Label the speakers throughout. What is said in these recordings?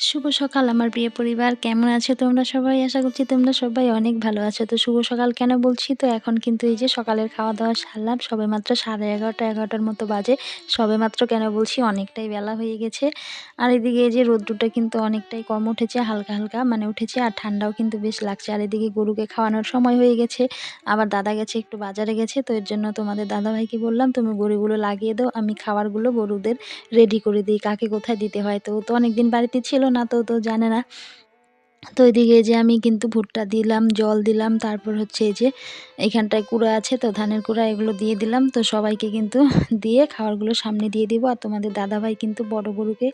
Speaker 1: শুভ সকাল আমার প্রিয় পরিবার। কেমন আছো তোমরা সবাই? আশা করছি তোমরা সবাই অনেক ভালো আছো। তো শুভ সকাল কেন বলছি? তো এখন কিন্তু এই যে সকালের খাওয়া দাওয়া সারলাম। সবে মাত্র সাড়ে এগারোটা, এগারোটার মতো বাজে। সবে মাত্র কেন বলছি? অনেকটাই বেলা হয়ে গেছে। আর এদিকে এই যে রোদ্রুটা কিন্তু অনেকটাই কম উঠেছে, হালকা হালকা মানে উঠেছে। আর ঠান্ডাও কিন্তু বেশ লাগছে। আর এদিকে গরুকে খাওয়ানোর সময় হয়ে গেছে। আবার দাদা গেছে একটু বাজারে গেছে। তো এর জন্য তোমাদের দাদাভাইকে বললাম, তুমি গরুগুলো লাগিয়ে দাও। আমি খাবারগুলো গরুদের রেডি করে দিই। কাকে কোথায় দিতে হয়? তো তো অনেকদিন বাড়িতে ছিল না তো তো জানে না। তো এদিকে যে আমি কিন্তু ভুট্টা দিলাম, জল দিলাম, তারপর হচ্ছে এই যে এইখানটায় কুড়া আছে তো, ধানের কুড়া এগুলো দিয়ে দিলাম। তো সবাইকে কিন্তু দিয়ে খাবারগুলো সামনে দিয়ে দিব। আর তোমাদের দাদাভাই কিন্তু বড় গরুকে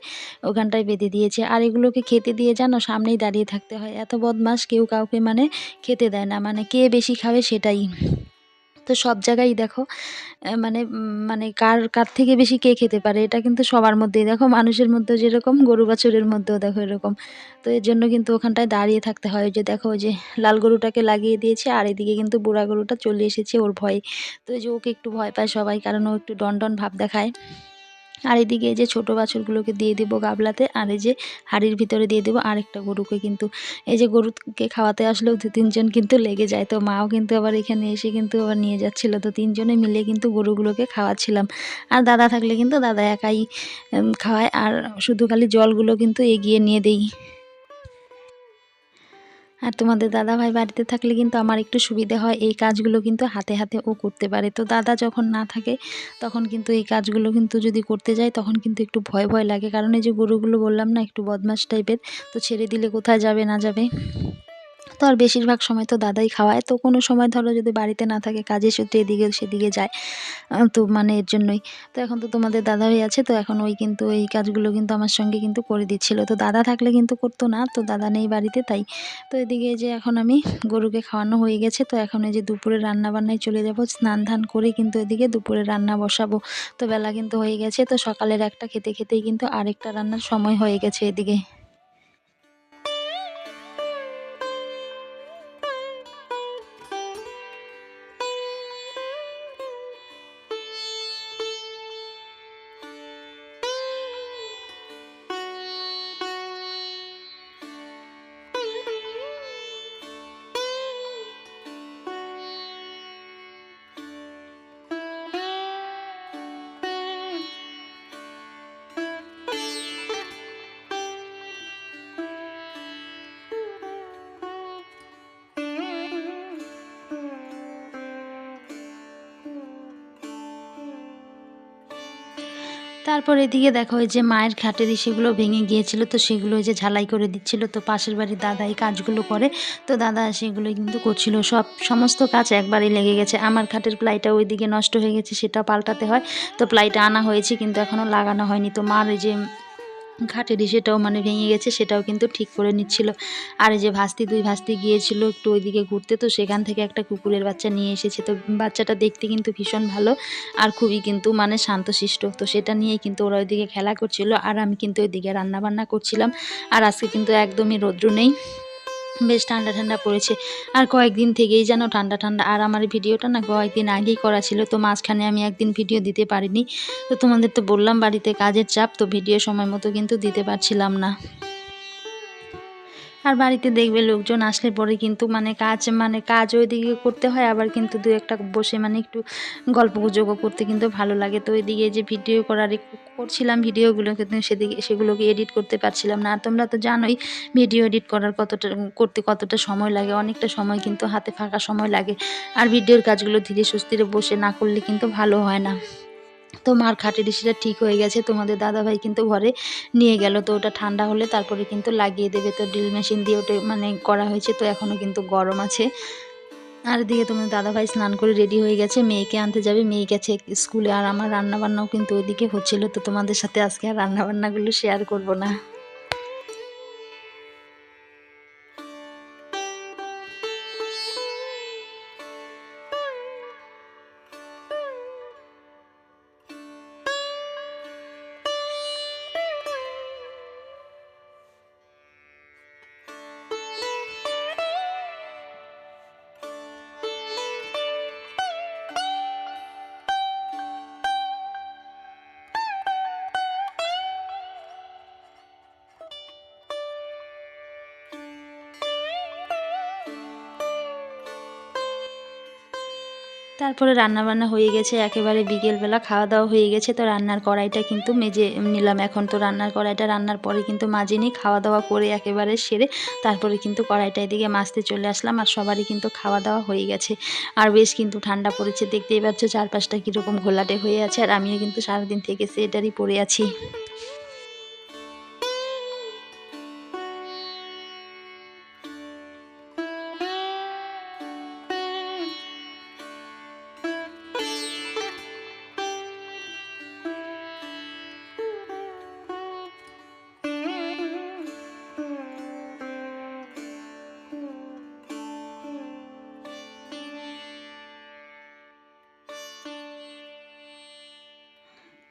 Speaker 1: ওখানটায় বেঁধে দিয়েছে। আর এগুলোকে খেতে দিয়ে জানো, সামনেই দাঁড়িয়ে থাকতে হয়। এত বদমাস কেউ কাউকে মানে খেতে দেয় না। মানে কে বেশি খাবে সেটাই। তো সব জায়গায় দেখো মানে মানে কার কার থেকে বেশি কে খেতে পারে, এটা কিন্তু সবার মধ্যেই। দেখো মানুষের মধ্যেও যেরকম, গরু বাছরের মধ্যেও দেখো এরকম। তো এর জন্য কিন্তু ওখানটায় দাঁড়িয়ে থাকতে হয়। যে দেখো যে লাল গরুটাকে লাগিয়ে দিয়েছে, আর এদিকে কিন্তু বুড়া গরুটা চলে এসেছে ওর ভয়ে। তো যে ওকে একটু ভয় পায় সবাই, কারণ ও একটু ডন ডন ভাব দেখায়। আর এদিকে যে ছোট বাছুরগুলোকে দিয়ে দেব গাবলাতে, আর এই যে হাড়ির ভিতরে দিয়ে দেবো আরেকটা গরুকে কিন্তু। এই যে গরুকে খাওয়াতে আসলেও দু তিনজন কিন্তু লেগে যায়, তো মাও কিন্তু আবার এখানে এসে কিন্তু আবার নিয়ে যাচ্ছিল। তো তিনজনে মিলে কিন্তু গরুগুলোকে খাওয়াচ্ছিলাম। আর দাদা থাকলে কিন্তু দাদা একাই খাওয়ায়, আর শুধু খালি জলগুলো কিন্তু এগিয়ে নিয়ে দেই। আর তোমাদের দাদা ভাই বাড়িতে থাকলে কিন্তু আমার একটু সুবিধে হয়। এই কাজগুলো কিন্তু হাতে হাতে ও করতে পারে। তো দাদা যখন না থাকে, তখন কিন্তু এই কাজগুলো কিন্তু যদি করতে যায়, তখন কিন্তু একটু ভয় ভয় লাগে। কারণ এই যে গরুগুলো বললাম না, একটু বদমাস টাইপের তো ছেড়ে দিলে কোথায় যাবে, না যাবে? তো আর বেশিরভাগ সময় তো দাদাই খাওয়ায়। তো কোনো সময় ধরো যদি বাড়িতে না থাকে কাজের সূত্রে এদিকে সেদিকে যায়। তো মানে এর জন্যই। তো এখন তো তোমাদের দাদা হয়ে আছে, তো এখন ওই কিন্তু এই কাজগুলো কিন্তু আমার সঙ্গে কিন্তু করে দিচ্ছিল। তো দাদা থাকলে কিন্তু করতো না, তো দাদা নেই বাড়িতে তাই। তো এদিকে যে এখন আমি গরুকে খাওয়ানো হয়ে গেছে, তো এখন এই যে দুপুরে রান্না বান্নায় চলে যাব, স্নান ধান করে কিন্তু এদিকে দুপুরে রান্না বসাবো। তো বেলা কিন্তু হয়ে গেছে, তো সকালের একটা খেতে খেতেই কিন্তু আরেকটা রান্নার সময় হয়ে গেছে এদিকে। তারপর এদিকে দেখো, ওই যে মায়ের খাটের সেগুলো ভেঙে গিয়েছিল, তো সেগুলো ওই যে ঝালাই করে দিচ্ছিল। তো পাশের বাড়ির দাদা এই কাজগুলো করে, তো দাদা সেগুলো কিন্তু করছিল। সব সমস্ত কাজ একবারই লেগে গেছে। আমার খাটের প্লাইটা ওইদিকে নষ্ট হয়ে গেছে, সেটা পাল্টাতে হয়। তো প্লাইটা আনা হয়েছে, কিন্তু এখনও লাগানো হয়নি। তো মার ওই যে ঘাটের সেটাও মানে ভেঙে গেছে, সেটাও কিন্তু ঠিক করে নিচ্ছিল। আর এই যে ভাস্তি, দুই ভাস্তি গিয়েছিল একটু ওইদিকে ঘুরতে, তো সেখান থেকে একটা কুকুরের বাচ্চা নিয়ে এসেছে। তো বাচ্চাটা দেখতে কিন্তু ভীষণ ভালো আর খুবই কিন্তু মানে শান্তশিষ্ট। তো সেটা নিয়েই কিন্তু ওরা ওইদিকে খেলা করছিল আর আমি কিন্তু ওইদিকে রান্নাবান্না করছিলাম। আর আজকে কিন্তু একদমই রৌদ্র নেই। বেশ ঠান্ডা ঠান্ডা পড়েছে। আর কয়েকদিন থেকেই যেন ঠান্ডা ঠান্ডা। আর আমার ভিডিওটা না কয়েকদিন আগেই করা ছিল, তো মাঝখানে আমি একদিন ভিডিও দিতে পারিনি। তো তোমাদের তো বললাম বাড়িতে কাজের চাপ, তো ভিডিও সময় মতো কিন্তু দিতে পারছিলাম না। আর বাড়িতে দেখবে লোকজন আসলে পরে কিন্তু মানে কাজ মানে কাজ ওইদিকে করতে হয়, আবার কিন্তু দু একটা বসে মানে একটু গল্প গুজবও করতে কিন্তু ভালো লাগে। তো ওইদিকে যে ভিডিও করার করছিলাম ভিডিওগুলো, কিন্তু সেদিকে সেগুলোকে এডিট করতে পারছিলাম না। আর তোমরা তো জানোই ভিডিও এডিট করার কতটা, করতে কতটা সময় লাগে। অনেকটা সময় কিন্তু হাতে ফাঁকা সময় লাগে। আর ভিডিওর কাজগুলো ধীরে সুস্থিরে বসে না করলে কিন্তু ভালো হয় না। তো মার খাটে ডিসিটা ঠিক হয়ে গেছে, তোমাদের দাদাভাই কিন্তু ঘরে নিয়ে গেল, তো ওটা ঠান্ডা হলে তারপরে কিন্তু লাগিয়ে দেবে, তো ড্রিল মেশিন দিয়ে ওটা মানে করা হয়েছে, তো এখনও কিন্তু গরম আছে। আর এদিকে তোমার দাদাভাই স্নান করে রেডি হয়ে গেছে, মেয়েকে আনতে যাবে, মেয়ে গেছে স্কুলে, আর আমার রান্নাবান্নাও কিন্তু ওইদিকে হচ্ছিল, তো তোমাদের সাথে আজকে আর রান্নাবান্নাগুলো শেয়ার করব না। তারপরে রান্নাবান্না হয়ে গেছে, একেবারে বিকেলবেলা খাওয়া দাওয়া হয়ে গেছে। তো রান্নার কড়াইটা কিন্তু মেজে নিলাম। এখন তো রান্নার কড়াইটা রান্নার পরে কিন্তু মাজিনি খাওয়া দাওয়া করে একেবারে সেরে তারপরে কিন্তু কড়াইটা এদিকে মাছতে চলে আসলাম আর সবারই কিন্তু খাওয়া দাওয়া হয়ে গেছে। আর বেশ কিন্তু ঠান্ডা পড়েছে, দেখতেই পাচ্ছ চারপাশটা কীরকম ঘোলাটে হয়ে আছে আর আমিও কিন্তু সারাদিন থেকে সেটারই পরে আছি।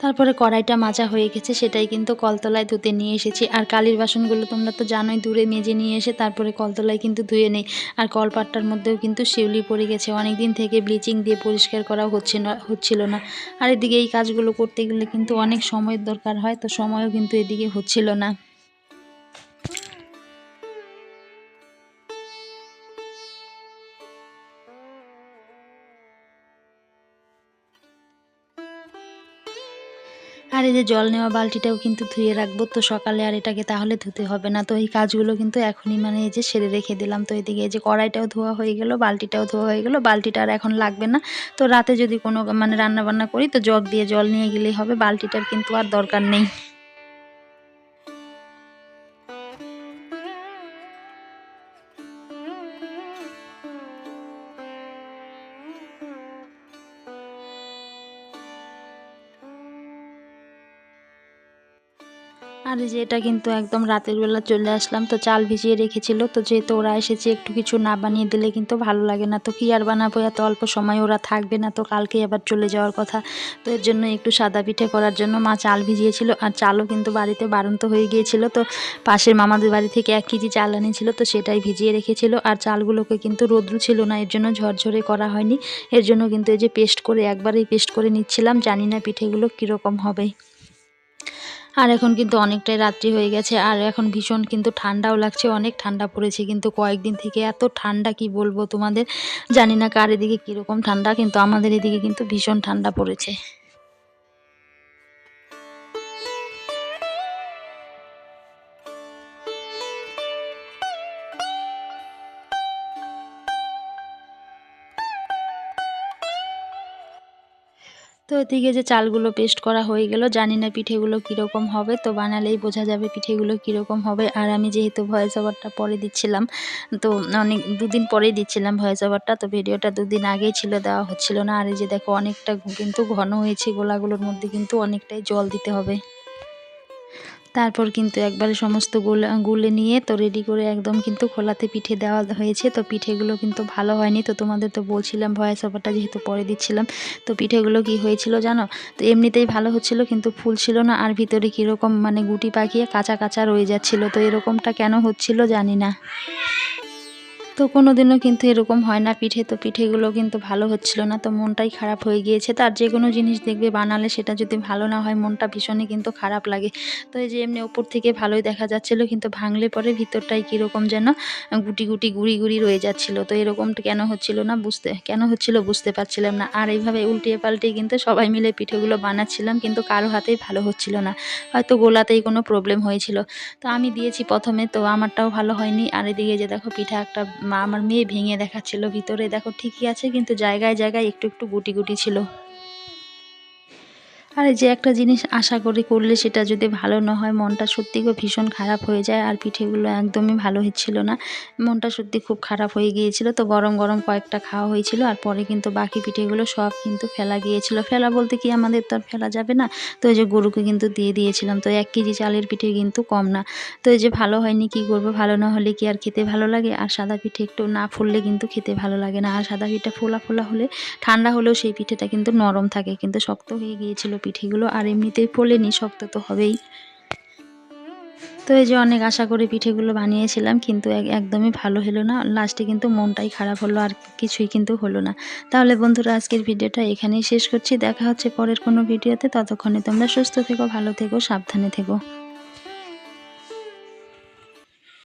Speaker 1: তারপরে কড়াইটা মাজা হয়ে গেছে, সেটাই কিন্তু কলতলায় ধুতে নিয়ে এসেছি। আর কালির বাসনগুলো তোমরা তো জানোই দূরে মেজে নিয়ে এসে তারপরে কলতলায় কিন্তু ধুয়ে নেই। আর কলপাটটার মধ্যেও কিন্তু শিউলি পড়ে গেছে। অনেক দিন থেকে ব্লিচিং দিয়ে পরিষ্কার করা হচ্ছে না, হচ্ছিল না। আর এদিকে এই কাজগুলো করতে গেলে কিন্তু অনেক সময়ের দরকার হয়, তো সময়ও কিন্তু এদিকে হচ্ছিল না। আর এই যে জল নেওয়া বালতিটাও কিন্তু ধুয়ে রাখব তো সকালে আর এটাকে তাহলে ধুতে হবে না। তো এই কাজগুলো কিন্তু এখনই মানে এই যে সেরে রেখে দিলাম। তো এদিকে এই যে কড়াইটাও ধোয়া হয়ে গেল, বালতিটাও ধোয়া হয়ে গেল, বালতিটা আর এখন লাগবে না। তো রাতে যদি কোনো মানে রান্না বান্না করি তো জগ দিয়ে জল নিয়ে গেলেই হবে, বালতিটার কিন্তু আর দরকার নেই। আর যে এটা কিন্তু একদম রাতের বেলা চলে আসলাম, তো চাল ভিজিয়ে রেখেছিল। তো যেহেতু ওরা এসেছে, একটু কিছু না বানিয়ে দিলে কিন্তু ভালো লাগে না। তো কি আর বানাবো? এত অল্প সময় ওরা থাকবে না, তো কালকে আবার চলে যাওয়ার কথা। তো এর জন্য একটু সাদা পিঠে করার জন্য মা চাল ভিজিয়েছিল, আর চালও কিন্তু বাড়িতে বাড়ন্ত হয়ে গিয়েছিল। তো পাশের মামাদের বাড়ি থেকে এক কেজি চাল আনিয়েছিল, তো সেটাই ভিজিয়ে রেখেছিল। আর চালগুলোকে কিন্তু রোদ্র ছিল না, এর জন্য ঝরঝরে করা হয়নি। এর জন্য কিন্তু এই যে পেস্ট করে একবারেই পেস্ট করে নিচ্ছিলাম। জানি না পিঠেগুলো কীরকম হবে। আর এখন কিন্তু অনেকটাই রাত্রি হয়ে গেছে, আর এখন ভীষণ কিন্তু ঠান্ডাও লাগছে, অনেক ঠান্ডা পড়েছে, কিন্তু কয়েকদিন থেকে এত ঠান্ডা কি বলব তোমাদের? জানি না কার এদিকে কীরকম ঠান্ডা, কিন্তু আমাদের এদিকে কিন্তু ভীষণ ঠান্ডা পড়েছে। তো এদিকে যে চালগুলো পেস্ট করা হয়ে গেল, জানি না পিঠেগুলো কীরকম হবে, তো বানালেই বোঝা যাবে পিঠেগুলো কীরকম হবে। আর আমি যেহেতু ভয়েস ওভারটা পরে দিচ্ছিলাম, তো অনেক, দুদিন পরেই দিচ্ছিলাম ভয়েস ওভারটা তো ভিডিওটা দুদিন আগেই ছিল, দেওয়া হচ্ছিল না। আর এই যে দেখো, অনেকটা কিন্তু ঘন হয়েছে, গোলাগুলোর মধ্যে কিন্তু অনেকটাই জল দিতে হবে। তারপর কিন্তু একবারে সমস্ত গুলে নিয়ে তো রেডি করে একদম কিন্তু খোলাতে পিঠে দেওয়া হয়েছে। তো পিঠেগুলো কিন্তু ভালো হয়নি। তো তোমাদের তো বলছিলাম ভয়েস ওভারটা যেহেতু পরে দিচ্ছিলাম, তো পিঠেগুলো কি হয়েছিল জানো? তো এমনিতেই ভালো হচ্ছিল কিন্তু ফুল ছিল না। আর ভিতরে কীরকম মানে গুটি পাকিয়ে কাঁচা কাঁচা রয়ে যাচ্ছিল। তো এরকমটা কেন হচ্ছিল জানি না। তো কোনো দিনও কিন্তু এরকম হয় না। পিঠে তো পিঠেগুলো কিন্তু ভালো হচ্ছিল না, তো মনটাই খারাপ হয়ে গিয়েছে। তার যে কোনো জিনিস দেখবে বানালে সেটা যদি ভালো না হয়, মনটা ভীষণই কিন্তু খারাপ লাগে। তো এই যে এমনি ওপর থেকে ভালোই দেখা যাচ্ছিল, কিন্তু ভাঙলে পরে ভিতরটাই কীরকম যেন গুটি গুটি গুড়ি গুড়ি রয়ে যাচ্ছিল। তো এরকম কেন হচ্ছিল না বুঝতে, কেন হচ্ছিল বুঝতে পারছিলাম না। আর এইভাবে উল্টিয়ে পাল্টে কিন্তু সবাই মিলে পিঠেগুলো বানাচ্ছিলাম, কিন্তু কারও হাতেই ভালো হচ্ছিল না। হয়তো গোলাতেই কোনো প্রবলেম হয়েছিল। তো আমি দিয়েছি প্রথমে, তো আমারটাও ভালো হয়নি। আর এদিকে যে দেখো পিঠা একটা মা আমার মেয়ে ভেঙে দেখাচ্ছিল, ভিতরে দেখো ঠিকই আছে, কিন্তু জায়গায় জায়গায় একটু একটু গুটি গুটি ছিল। আর যে একটা জিনিস আশা করি করলে সেটা যদি ভালো না হয়, মনটা সত্যি ভীষণ খারাপ হয়ে যায় আর পিঠেগুলো একদমই ভালো হচ্ছিল না। মনটা সত্যি খুব খারাপ হয়ে গিয়েছিল। তো গরম গরম কয়েকটা খাওয়া হয়েছিল আর পরে কিন্তু বাকি পিঠেগুলো সব কিন্তু ফেলা গিয়েছিল। ফেলা বলতে কি আমাদের তো আর ফেলা যাবে না। তো এই যে গরুকে কিন্তু দিয়ে দিয়েছিলাম। তো এক কেজি চালের পিঠে কিন্তু কম না। তো এই যে ভালো হয়নি কি করব? ভালো না হলে কি আর খেতে ভালো লাগে? আর সাদা পিঠে একটু না ফুললে কিন্তু খেতে ভালো লাগে না। আর সাদা পিঠে ফোলা ফোলা হলে ঠান্ডা হলেও সেই পিঠেটা কিন্তু নরম থাকে। কিন্তু শক্ত হয়ে গিয়েছিল পিঠেগুলো আর এমনিতেই ফোলেনি, শক্ত তো হবেই। তো এই যে অনেক আশা করে পিঠেগুলো বানিয়েছিলাম, কিন্তু একদমই ভালো হলো না। লাস্টে কিন্তু মনটাই খারাপ হলো, আর কিছুই কিন্তু হলো না। তাহলে বন্ধুরা, আজকের ভিডিওটা এখানেই শেষ করছি। দেখা হচ্ছে পরের কোনো ভিডিওতে। ততক্ষণে তোমরা সুস্থ থেকো, ভালো থেকো, সাবধানে থেকো।